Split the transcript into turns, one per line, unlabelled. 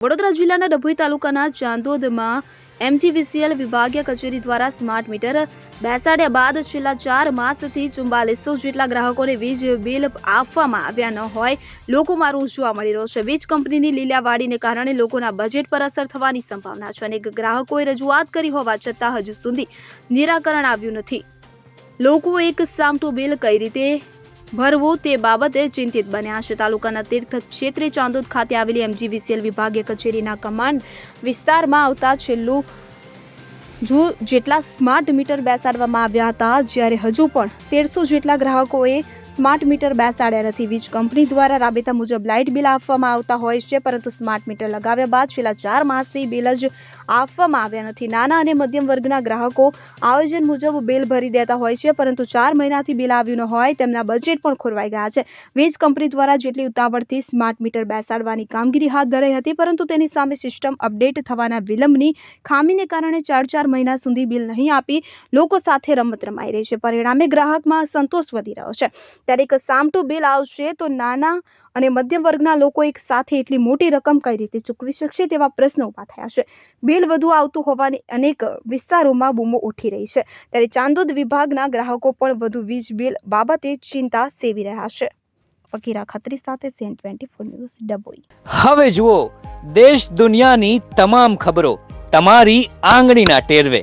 વડોદરા જિલ્લાના ડભોઈ તાલુકાના ચાંદોદમાં એમજીવીસીએલ વિભાગીય કચેરી દ્વારા સ્માર્ટ મીટર બેસાડ્યા બાદ છેલ્લા ચાર માસથી ચુમ્બાલીસો જેટલા ગ્રાહકોને વીજ બિલ આપવામાં આવ્યા ન હોય, લોકોમાં રોષ જોવા મળી રહ્યો છે. વીજ કંપનીની લીલાવાડીને કારણે લોકોના બજેટ પર અસર થવાની સંભાવના છે અનેક ગ્રાહકોએ રજૂઆત કરી હોવા છતાં હજુ સુધી નિરાકરણ આવ્યું નથી. લોકો એક સામટું બિલ કઈ રીતે ભરવું તે બાબતે ચિંતિત બન્યા છે. તાલુકાના તીર્થ ક્ષેત્રે ચાંદોદ ખાતે આવેલી એમજીવીસીએલ વિભાગીય કચેરીના કમાન્ડ વિસ્તારમાં આવતા છેલ્લું જો જેટલા સ્માર્ટ મીટર બેસાડવામાં આવ્યા હતા, જ્યારે હજુ પણ તેરસો જેટલા ગ્રાહકોએ સ્માર્ટ મીટર બેસાડ્યા નથી વીજ કંપની દ્વારા રાબેતા મુજબ લાઇટ બિલ આપવામાં આવતા હોય છે, પરંતુ સ્માર્ટ મીટર લગાવ્યા બાદ છેલ્લા ચાર માસથી બિલ જ આપવામાં આવ્યા નથી. નાના અને મધ્યમ વર્ગના ગ્રાહકો આયોજન મુજબ બિલ ભરી દેતા હોય છે, પરંતુ ચાર મહિનાથી બિલ આવ્યું ન હોય તેમના બજેટ પણ ખોરવાઈ ગયા છે. વીજ કંપની દ્વારા જેટલી ઉતાવળથી સ્માર્ટ મીટર બેસાડવાની કામગીરી હાથ ધરાઈ હતી, પરંતુ તેની સામે સિસ્ટમ અપડેટ થવાના વિલંબની ખામીને કારણે ચાર ચાર મહિના સુધી બિલ નહીં આપી લોકો સાથે રમત રમાઈ રહી છે. પરિણામે ગ્રાહકમાં સંતોષ વધી રહ્યો છે. ત્યારે એક સામટું બિલ આવશે તો નાના અને મધ્યમ વર્ગના લોકો એક સાથે એટલી મોટી રકમ કઈ રીતે ચૂકવી શકશે તેવા પ્રશ્નો ઊભા થયા છે. બિલ વધુ આવતું હોવાની અનેક વિસ્તારોમાં બૂમો ઉઠી રહી છે. ત્યારે ચાંદોદ વિભાગના ગ્રાહકો પણ વધુ વીજ બિલ બાબતે ચિંતા સેવી રહ્યા છે. ફકીરા ખત્રી સાથે CN twenty four news Dabhoi
હવે જુઓ, દેશ દુનિયાની તમામ ખબરો તમારી આંગળીના ટેરવે.